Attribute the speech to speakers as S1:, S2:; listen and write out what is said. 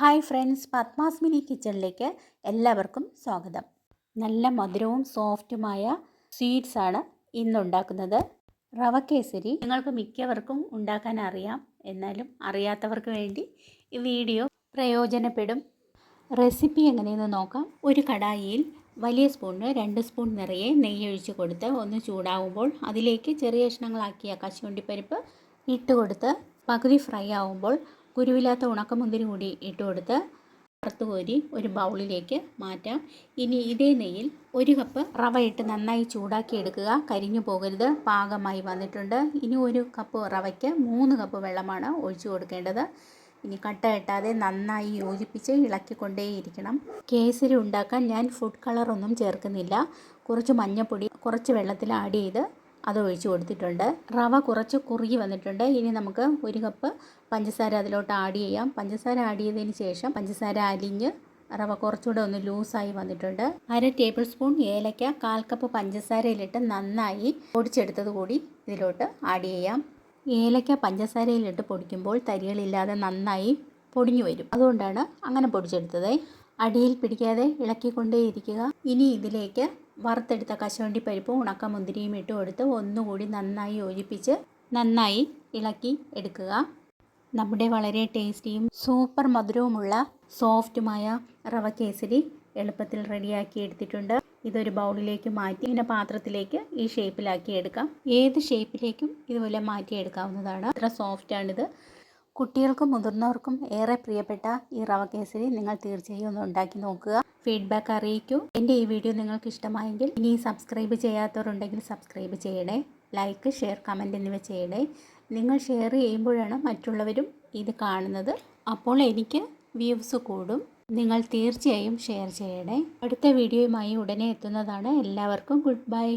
S1: Hi friends പത്മാസ്മിനി കിച്ചണിലേക്ക് എല്ലാവർക്കും സ്വാഗതം. നല്ല മധുരവും സോഫ്റ്റുമായ സ്വീറ്റ്സ് ആണ് ഇന്നുണ്ടാക്കുന്നത് റവ കേസരി നിങ്ങൾക്ക് മിക്കവർക്കും ഉണ്ടാക്കാൻ അറിയാം. എന്നാലും അറിയാത്തവർക്ക് വേണ്ടി ഈ വീഡിയോ പ്രയോജനപ്പെടും. റെസിപ്പി എങ്ങനെയെന്ന് നോക്കാം. ഒരു കടായിയിൽ വലിയ സ്പൂണിന് രണ്ട് സ്പൂൺ നിറയെ നെയ്യ് ഒഴിച്ച് കൊടുത്ത് ഒന്ന് ചൂടാവുമ്പോൾ അതിലേക്ക് ചെറിയ കഷ്ണങ്ങളാക്കിയ കശുവണ്ടിപ്പരിപ്പ് ഇട്ട് കൊടുത്ത് പകുതി ഫ്രൈ ആവുമ്പോൾ കുരുവില്ലാത്ത ഉണക്കമുന്തിരി കൂടി ഇട്ട് കൊടുത്ത് വറുത്ത് കോരി ഒരു ബൗളിലേക്ക് മാറ്റാം. ഇനി ഇതേ നെയ്യിൽ ഒരു കപ്പ് റവ ഇട്ട് നന്നായി ചൂടാക്കി എടുക്കുക. കരിഞ്ഞു പോകരുത്. പാകമായി വന്നിട്ടുണ്ട്. ഇനി ഒരു കപ്പ് റവയ്ക്ക് മൂന്ന് കപ്പ് വെള്ളമാണ് ഒഴിച്ചു കൊടുക്കേണ്ടത്. ഇനി കട്ട കെട്ടാതെ നന്നായി യോജിപ്പിച്ച് ഇളക്കിക്കൊണ്ടേയിരിക്കണം. കേസരി ഉണ്ടാക്കാൻ ഞാൻ ഫുഡ് കളറൊന്നും ചേർക്കുന്നില്ല. കുറച്ച് മഞ്ഞൾപ്പൊടി കുറച്ച് വെള്ളത്തിൽ ആഡ് ചെയ്ത് അത് ഒഴിച്ചു കൊടുത്തിട്ടുണ്ട്. റവ കുറച്ച് കുറുകി വന്നിട്ടുണ്ട്. ഇനി നമുക്ക് ഒരു കപ്പ് പഞ്ചസാര അതിലോട്ട് ആഡ് ചെയ്യാം. പഞ്ചസാര ആഡ് ചെയ്തതിന് ശേഷം പഞ്ചസാര അലിഞ്ഞ് റവ കുറച്ചുകൂടെ ഒന്ന് ലൂസായി വന്നിട്ടുണ്ട്. അര ടേബിൾ സ്പൂൺ ഏലക്ക കാൽ കപ്പ് പഞ്ചസാരയിലിട്ട് നന്നായി പൊടിച്ചെടുത്തത് കൂടി ഇതിലോട്ട് ആഡ് ചെയ്യാം. ഏലക്ക പഞ്ചസാരയിലിട്ട് പൊടിക്കുമ്പോൾ തരികളില്ലാതെ നന്നായി പൊടിഞ്ഞു വരും. അതുകൊണ്ടാണ് അങ്ങനെ പൊടിച്ചെടുത്തത്. അടിയിൽ പിടിക്കാതെ ഇളക്കിക്കൊണ്ടേയിരിക്കുക. ഇനി ഇതിലേക്ക് വറുത്തെടുത്ത കശുവണ്ടി പരിപ്പും ഉണക്കമുന്തിരിയും ഇട്ട് കൊടുത്ത് ഒന്നുകൂടി നന്നായി യോജിപ്പിച്ച് നന്നായി ഇളക്കി എടുക്കുക. നമ്മുടെ വളരെ ടേസ്റ്റിയും സൂപ്പർ മധുരവുമുള്ള സോഫ്റ്റുമായ റവ കേസരി എളുപ്പത്തിൽ റെഡിയാക്കി എടുത്തിട്ടുണ്ട്. ഇതൊരു ബൗളിലേക്ക് മാറ്റി ഇതിന്റെ പാത്രത്തിലേക്ക് ഈ ഷേപ്പിലാക്കി എടുക്കാം. ഏത് ഷേപ്പിലേക്കും ഇതുപോലെ മാറ്റിയെടുക്കാവുന്നതാണ്. അത്ര സോഫ്റ്റാണിത്. കുട്ടികൾക്കും മുതിർന്നവർക്കും ഏറെ പ്രിയപ്പെട്ട ഈ റവ കേസരി നിങ്ങൾ തീർച്ചയായും ഒന്ന് ഉണ്ടാക്കി നോക്കുക. ഫീഡ്ബാക്ക് അറിയിക്കൂ. എന്റെ ഈ വീഡിയോ നിങ്ങൾക്ക് ഇഷ്ടമായെങ്കിൽ ഇനി സബ്സ്ക്രൈബ് ചെയ്യാത്തവരുണ്ടെങ്കിൽ സബ്സ്ക്രൈബ് ചെയ്യണേ. ലൈക്ക് ഷെയർ കമന്റ് എന്നിവ ചെയ്യണേ. നിങ്ങൾ ഷെയർ ചെയ്യുമ്പോഴാണ് മറ്റുള്ളവരും ഇത് കാണുന്നത്. അപ്പോൾ എനിക്ക് വ്യൂസ് കൂടും. നിങ്ങൾ തീർച്ചയായും ഷെയർ ചെയ്യണേ. അടുത്ത വീഡിയോയുമായി ഉടനെ എത്തുന്നതാണ്. എല്ലാവർക്കും ഗുഡ് ബൈ